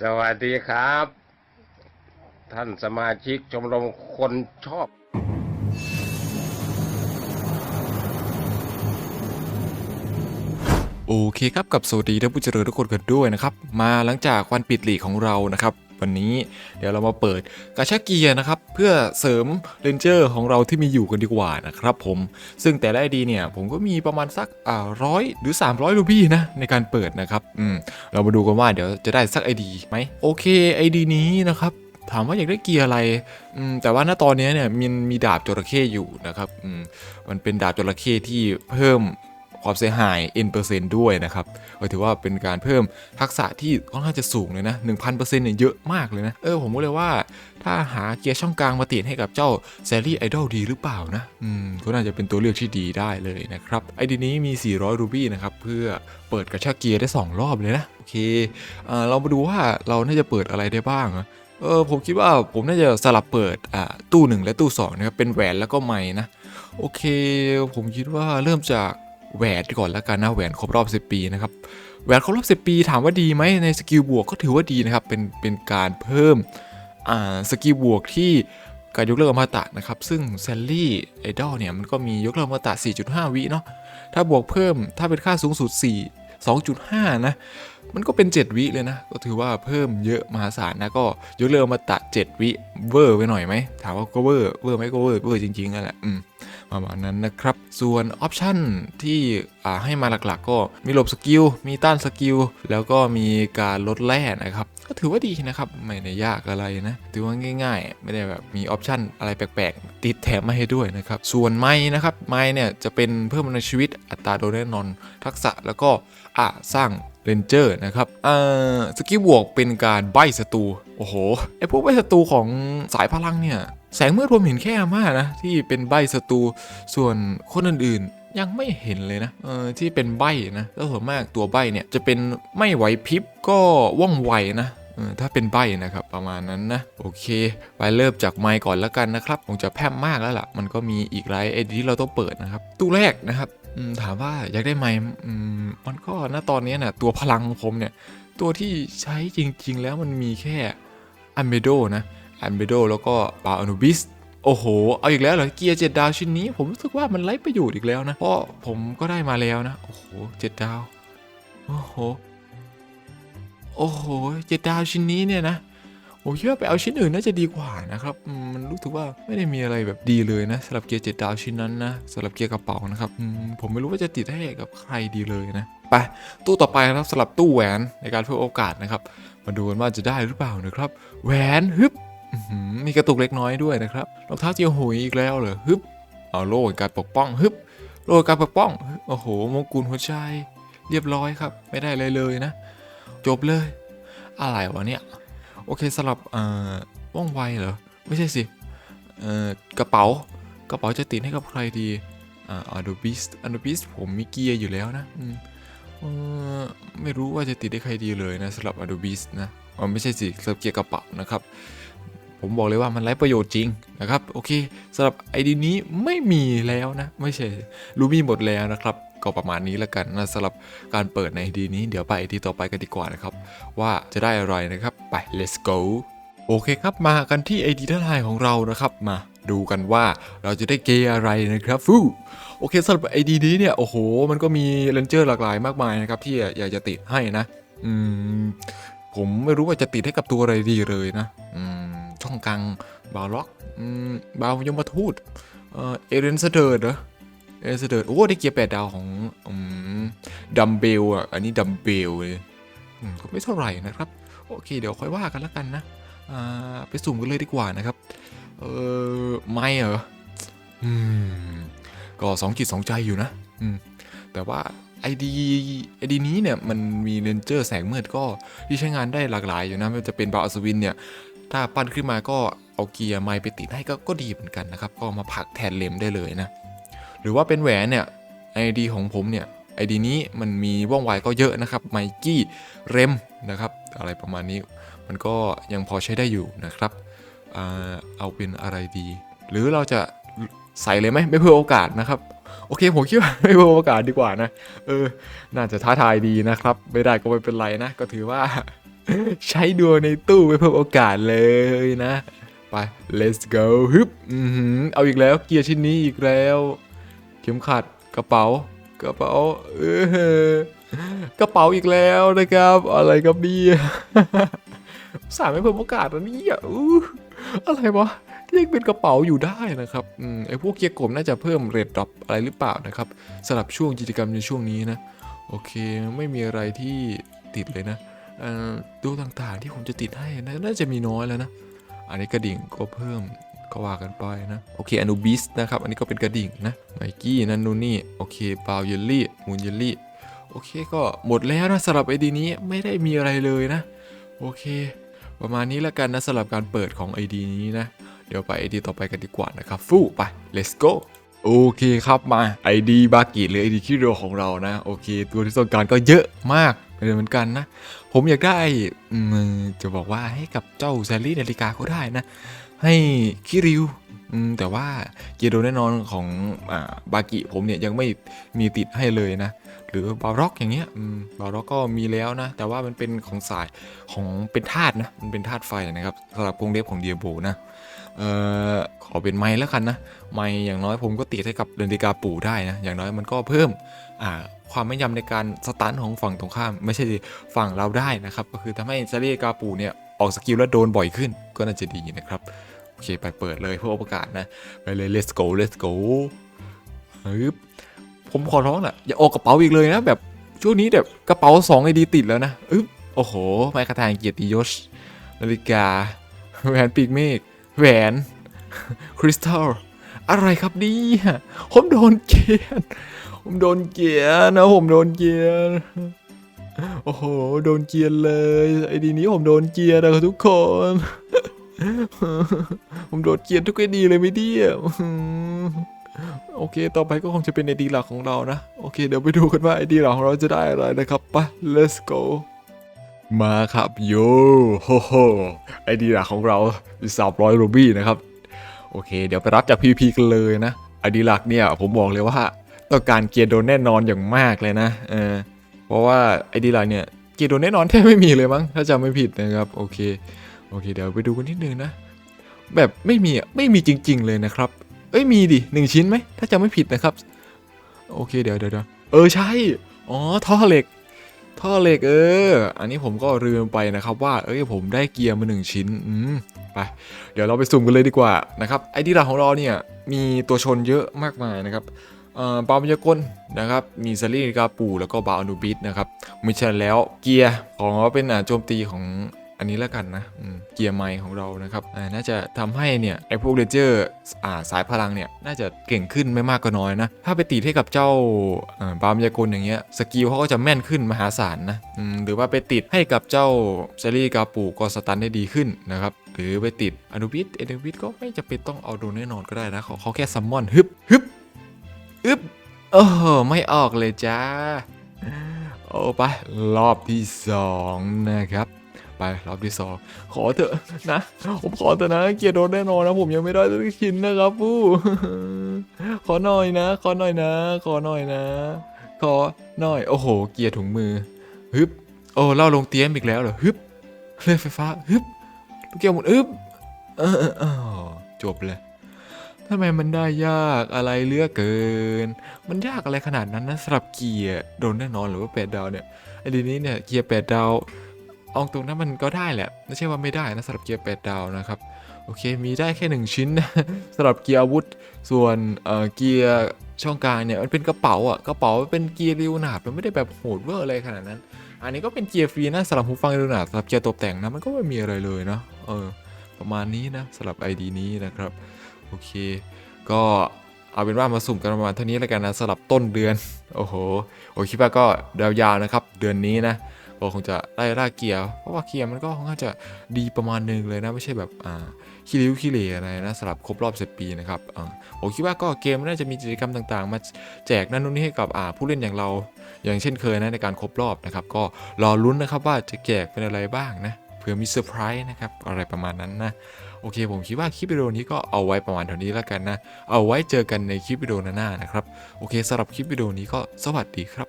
สวัสดีครับ ท่านสมาชิกชมรมคนชอบ โอเคครับกับสวัสดีท่านผู้เจริญทุกคนกันด้วยนะครับ มาหลังจากวันปิดหลีกของเรานะครับ วันนี้ เดี๋ยวเรามาเปิดกาชาเกียร์นะครับ เพื่อเสริมเรนเจอร์ของเราที่มีอยู่กันดีกว่านะครับผม ซึ่งแต่ละไอดีเนี่ยผมก็มีประมาณสักอ่าร้อยหรือ 300 รูบี้นะ ในการเปิดนะครับ อืม เรามาดูกันว่าเดี๋ยวจะได้สักไอดีไหมโอเคไอดีนี้นะครับถามว่าอยากได้เกียร์อะไรอืมแต่ว่าณตอนนี้เนี่ยมันมีดาบจระเข้อยู่นะครับอืมมันเป็นดาบจระเข้ที่เพิ่ม ความเสียหาย n เปอร์เซนต์ด้วยนะครับก็ถือว่าเป็นการเพิ่มทักษะที่ค่อนข้างจะสูงเลยนะ 1,000%เนี่ยเยอะมากเลยนะ เออ ผมก็เลยว่า ถ้าหาเกียร์ช่องกลางมาติดให้กับเจ้าแซรี่ไอดอลดีหรือเปล่านะ อืม ก็น่าจะเป็นตัวเลือกที่ดีได้เลยนะครับ ไอดีนี้มี 400 รูบี้นะครับ เพื่อเปิดกระชากเกียร์ได้ 2 รอบเลยนะ โอเคเออเรามาดูว่าเราน่าจะเปิดอะไรได้บ้างเออผมคิดว่าผมน่าจะสลับเปิดอ่าตู้หนึ่งและตู้สองนะครับเป็นแหวนแล้วก็ไม้นะ โอเค ผมคิดว่าเริ่มจาก แหวนก่อนแล้วกันนะแหวนครบรอบ 10 ปีนะครับแหวนครบรอบ 10 ปีถามว่าดีไหมในสกิลบวกก็ถือว่าดีนะครับเป็นเป็นการเพิ่มอ่าสกิลบวกที่การยกเลิกอมตะนะครับ ซึ่งแซลลี่ไอดอลเนี่ยมันก็มียกเลิกอมตะ 4.5 วิเนาะถ้าบวกเพิ่มถ้าเป็นค่าสูงสุด 4 2.5 นะ มันก็เป็น 7 วิเลยนะ ก็ถือว่าเพิ่มเยอะมหาศาลนะ ก็ยกเลิกอมตะ 7 วิเวอร์ไปหน่อยไหมถามว่าก็เวอร์เวอร์ไหมก็เวอร์เวอร์จริงๆนั่นแหละอืม ประมาณนั้นนะครับ ส่วนออปชันที่ให้มาหลักๆ ก็มีหลบสกิล มีต้านสกิล แล้วก็มีการลดแร่นะครับ ก็ถือว่าดีนะครับ ไม่ได้ยากอะไรนะ ถือว่าง่าย ๆ ไม่ได้แบบมีออปชันอะไรแปลกๆ ติดแถมมาให้ด้วยนะครับ ส่วนไม้นะครับไม้เนี่ยจะเป็นเพิ่มในชีวิตอัตราโดยแน่นอนทักษะแล้วก็อ่าสร้างเรนเจอร์นะครับอ่าสกิลบวกเป็นการใบศัตรู โอ้โห ไอพวกใบศัตรูของสายพลังเนี่ย แสงเมื่อผมเห็นแค่อาม่านะที่เป็นใบศัตรูส่วนคนอื่นๆ ยังไม่เห็นเลยนะเออที่เป็นใบนะแล้วส่วนมากตัวใบเนี่ยจะเป็นไม่ไหวพริบก็ว่องไวนะเออถ้าเป็นใบนะครับประมาณนั้นนะ โอเค ไปเริ่มจากไมค์ก่อนแล้วกันนะครับคงจะแพร่มากแล้วล่ะ มันก็มีอีกหลายไอเดียที่เราต้องเปิดนะครับ ตู้แรกนะครับถามว่าอยากได้ไมค์มมันก็ณตอนนี้นะตัวพลังของผมเนี่ย ตัวที่ใช้จริง ๆ แล้วมันมีแค่อันเบโดนะ อันเบโดแล้วก็บาอนูบิสโอ้โห เอาอีกแล้วเหรอ เกียร์เจ็ดดาวชิ้นนี้ ผมรู้สึกว่ามันไร้ประโยชน์อีกแล้วนะ เพราะผมก็ได้มาแล้วนะ โอ้โหเจ็ดดาว โอ้โห โอ้โหเจ็ดดาวชิ้นนี้เนี่ยนะผมคิดว่าไปเอาชิ้นอื่นน่าจะดีกว่านะครับ มันรู้สึกว่าไม่ได้มีอะไรแบบดีเลยนะสำหรับเกียร์เจ็ดดาวชิ้นนั้นนะสำหรับเกียร์กระเป๋านะครับ ผมไม่รู้ว่าจะติดให้กับใครดีเลยนะ ไปตู้ต่อไปนะครับสำหรับตู้แหวนในการเพิ่มโอกาสนะครับ มาดูกันว่าจะได้หรือเปล่านะครับ แหวนฮึบ มีกระตุกเล็กน้อยด้วยนะครับรองเท้าเจียวหุยอีกแล้วเหรอฮึบเอาโล่การปกป้องฮึบโล่การปกป้องโอ้โหมงกุฎหัวใจเรียบร้อยครับ ไม่ได้เลยเลยนะ จบเลย อะไรวะเนี่ย โอเคสำหรับเอ่อว่องไวเหรอ ไม่ใช่สิเอ่อกระเป๋ากระเป๋าจะติดให้กับใครดีอ่าอ d ดบิสอ d ดบิสผมมีเกียร์อยู่แล้วนะอืมไม่รู้ว่าจะติดให้ใครดีเลยนะสำหรับ a d o b e s นะอ๋อไม่ใช่สิสำหรับเกียร์กระเป๋านะครับ ผมบอกเลยว่ามันไร้ประโยชน์จริงนะครับ โอเคสำหรับไอดีนี้ไม่มีแล้วนะ ไม่ใช่รูมีหมดแล้วนะครับก็ประมาณนี้แล้วกันนะสำหรับการเปิดในไอดีนี้เดี๋ยวไปไอดีต่อไปกันดีกว่านะครับ ว่าจะได้อะไรนะครับ ไป let's go โอเคครับมากันที่ไอดีด้านไลน์ของเรานะครับมาดูกันว่าเราจะได้เกย์อะไรนะครับฟูโอเคสำหรับไอดีนี้เนี่ยโอ้โห มันก็มีเลนเจอร์หลากหลายมากมายนะครับที่อยากจะติดให้นะ อืมผมไม่รู้ว่าจะติดให้กับตัวอะไรดีเลยนะ อืมช่องกลางบาล็อกบาวยมทูตเอเรนสเดิร์ดเหรอเอเรนสเดิร์ดโอ้ได้เกียร์แปดดาวของดัมเบลอะอันนี้ดัมเบลเลยก็ไม่เท่าไหร่นะครับ โอเค เดี๋ยวค่อยว่ากันแล้วกันนะไปสุ่มกันเลยดีกว่านะครับ เออไม่เหรอก็สองจิตสองใจอยู่นะแต่ว่าไอดีไอดีนี้เนี่ยมันมีเรนเจอร์แสงมืดก็ที่ใช้งานได้หลากหลายอยู่นะไม่ว่าจะเป็นบาอัศวินเนี่ย ถ้าปั้นขึ้นมาก็เอาเกียร์ไม้ไปติดให้ก็ก็ดีเหมือนกันนะครับ ก็มาผลักแทนเลมได้เลยนะ หรือว่าเป็นแหวนเนี่ยไอดีของผมเนี่ยไอดีนี้มันมีว่องไวก็เยอะนะครับไมกี้เรมนะครับ อะไรประมาณนี้มันก็ยังพอใช้ได้อยู่นะครับ เอาเป็นอะไรดี หรือเราจะใส่เลยไหมไม่เพื่อโอกาสนะครับ โอเคผมคิดว่าไม่เพื่อโอกาสดีกว่านะ เออ น่าจะท้าทายดีนะครับ ไม่ได้ก็ไม่เป็นไรนะ ก็ถือว่า ใช้ดวงในตู้ไปเพิ่มโอกาสเลยนะ ไป let's go ฮึบเอาอีกแล้วเกียร์ชิ้นนี้อีกแล้ว เข็มขัดกระเป๋ากระเป๋าเออกระเป๋าอีกแล้วนะครับ อะไรครับเนี่ยสามไม่เพิ่มโอกาสอันนี้อะอู้อะไรวะที่ยังเป็นกระเป๋าอยู่ได้นะครับอืมไอพวกเกียร์กลมน่าจะเพิ่มเรทดรอปอะไรหรือเปล่านะครับสำหรับช่วงกิจกรรมในช่วงนี้นะ โอเคไม่มีอะไรที่ติดเลยนะ ดูต่างๆที่ผมจะติดให้น่าจะมีน้อยแล้วนะ อันนี้กระดิ่งก็เพิ่มก็ว่ากันไปนะ โอเคอนูบิสนะครับ อันนี้ก็เป็นกระดิ่งนะไมกี้นั่นนู่นนี่ โอเคบาวเยลลี่มูนเยลลี่โอเคก็หมดแล้วนะสำหรับไอดีนี้ไม่ได้มีอะไรเลยนะ โอเค ประมาณนี้แล้วกันนะสำหรับการเปิดของ ID นี้นะ เดี๋ยวไป ID ต่อไปกันดีกว่านะครับ ฟู่ไป let's go โอเคครับมา ID บากิหรือ ID คิโรของเรานะ โอเค ตัวที่ต้องการก็เยอะมาก เลยเหมือนกันนะ ผมอยากได้จะบอกว่าให้กับเจ้าแซลลี่นาฬิกาก็ได้นะ ให้คิริวแต่ว่าเกียโดแน่นอนของอบากิผมเนี่ยยังไม่มีติดให้เลยนะ หรือบาร็อกอย่างเงี้ยบาร็อกก็มีแล้วนะ แต่ว่ามันเป็นของสายของเป็นธาตุนะ มันเป็นธาตุไฟนะครับสำหรับกรงเล็บของเดียโบนะ เอ่อขอเป็นไม้แล้วกันนะไม้อย่างน้อยผมก็ติดให้กับนาฬิกาปู่ได้นะอย่างน้อยมันก็เพิ่มอ่าความแม่นยำในการสตันของฝั่งตรงข้าม ไม่ใช่ฝั่งเราได้นะครับ ก็คือทำให้นาฬิกาปู่เนี่ยออกสกิลแล้วโดนบ่อยขึ้นก็น่าจะดีนะครับโอเคไปเปิดเลยเพื่อโอกาสนะไปเลย let's go let's go ฮึบผมขอร้องแหละอย่าออกกระเป๋าอีกเลยนะแบบช่วงนี้แบบกระเป๋า2ไอดีติดแล้วนะอึ๊บโอ้โหไม้กระทางเกียรติยศนาฬิกาแหวนปีกเมฆ แหวน คริสตัล อะไรครับเนี่ยผมโดนเกียนผมโดนเกียนนะผมโดนเกียนโอ้โห โดนเกียนเลย ไอดีนี้ผมโดนเกียนนะครับทุกคน ผมโดนเกียนทุกไอดีเลยไม่ดีอะโอเค ต่อไปก็คงจะเป็นไอดีหลักของเรานะ โอเค เดี๋ยวไปดูกันว่าไอดีหลักของเราจะได้อะไรนะครับไป let's go มาครับโยโฮโฮไอเดีหลักของเราสามร้อยรูบี้นะครับ โอเค เดี๋ยวไปรับจาก PVP กันเลยนะไอดีหลักเนี่ยผมบอกเลยว่าต้องการเกียร์โดนแน่นอนอย่างมากเลยนะเออเพราะว่าไอดีหลักเนี่ยเกียร์โดนแน่นอนแทบไม่มีเลยมั้งถ้าจำไม่ผิดนะครับโอเคโอเค เดี๋ยวไปดูกันนิดนึงนะ แบบไม่มีอะไม่มีจริง ๆ เลยนะครับ เอ้ยมีดิหนึ่งชิ้นไหมถ้าจำไม่ผิดนะครับ โอเคเดี๋ยวเดี๋ยวเออใช่อ๋อท่อเหล็ก ท่อเหล็กเออ อันนี้ผมก็ลืมไปนะครับว่า เอ้ยผมได้เกียร์มาหนึ่งชิ้น อืมไป เดี๋ยวเราไปสุ่มกันเลยดีกว่านะครับ ไอดีหลักของเราเนี่ยมีตัวชนเยอะมากมายนะครับเอ่อปาล์มยากลนะครับ มีซารีกาปูแล้วก็บาอนูบิสนะครับมิฉะนั้นแล้วเกียร์ของเราเป็นโจมตีของ อันนี้แล้วกันนะเกียร์ไม้ของเรานะครับน่าจะทำให้เนี่ยไอพวกเรนเจอร์สายพลังเนี่ยน่าจะเก่งขึ้นไม่มากก็น้อยนะ ถ้าไปตีให้กับเจ้าอ่าร์มยากลอย่างเงี้ยสกิลเขาก็จะแม่นขึ้นมหาศาลนะหรือว่าไปติดให้กับเจ้าเซรีกาปูก็สตันได้ดีขึ้นนะครับหรือไปติดอนุบิสอนุบิสก็ไม่จะเป็นต้องเอาโดนแน่นอนก็ได้นะเขาเขาแค่ซัมมอนฮึบฮึบฮึบโอ้โหไม่ออกเลยจ้าโอ้ไปรอบที่สองนะครับ ไปรอบที่สองขอเถอะนะ ผมขอเถอะนะ เกียร์โดนแน่นอนนะผมยังไม่ได้สักชิ้นนะครับผู้ขอหน่อยนะ ขอหน่อยนะ ขอหน่อยนะ ขอหน่อย โอ้โห เกียร์ถุงมือ ฮึบ โอ้เล่าลงเตี้ยมอีกแล้วเหรอ ฮึบเลื่อยไฟฟ้า ฮึบลูกแก้วหมดอึบเออจบเลยทำไมมันได้ยากอะไรเลือกเกิน มันยากอะไรขนาดนั้นนะสำหรับเกียร์โดนแน่นอนหรือว่าแปดดาวเนี่ยไอ้ดีนี้เนี่ยเกียร์แปดดาว เอาตรงนั้นมันก็ได้แหละ ไม่ใช่ว่าไม่ได้นะสำหรับเกียร์แปดดาวนะครับ โอเค มีได้แค่หนึ่งชิ้นนะสำหรับเกียร์อาวุธ ส่วนเอ่อเกียร์ช่องกลางเนี่ยมันเป็นกระเป๋าอะ กระเป๋าเป็นเกียร์ริวนาบมันไม่ได้แบบโหดเวอร์อะไรขนาดนั้น อันนี้ก็เป็นเกียร์ฟรีนะสำหรับหูฟังริวนาบสำหรับเกียร์ตกแต่งนะมันก็ไม่มีอะไรเลยเนาะ เออ ประมาณนี้นะสำหรับ ID นี้นะครับ โอเค ก็เอาเป็นว่ามาสุ่มกันประมาณเท่านี้แล้วกันนะสำหรับต้นเดือน โอ้โห โอคิดว่าก็ยาวๆนะครับ เดือนนี้นะ ก็คงจะไล่ล่าเกียร์เพราะว่าเกียร์มันก็ค่อนข้างจะดีประมาณหนึงเลยนะไม่ใช่แบบอ่าขี้ริ้วขี้เหร่อะไรนะสำหรับครบรอบ10ปีนะครับผมคิดว่าก็เกมน่าจะมีกิจกรรมต่างๆ มาแจกนั่นนู่นนี่ให้กับผู้เล่นอย่างเราอย่างเช่นเคยนะในการครบรอบนะครับก็รอลุ้นนะครับว่าจะแจกเป็นอะไรบ้างนะเผื่อมีเซอร์ไพรส์นะครับอะไรประมาณนั้นนะโอเค ผมคิดว่าคลิปวิดีโอนี้ก็เอาไว้ประมาณเท่านี้แล้วกันนะ เอาไว้เจอกันในคลิปวิดีโอหน้าๆนะครับ โอเคสำหรับคลิปวิดีโอนี้ก็สวัสดีครับ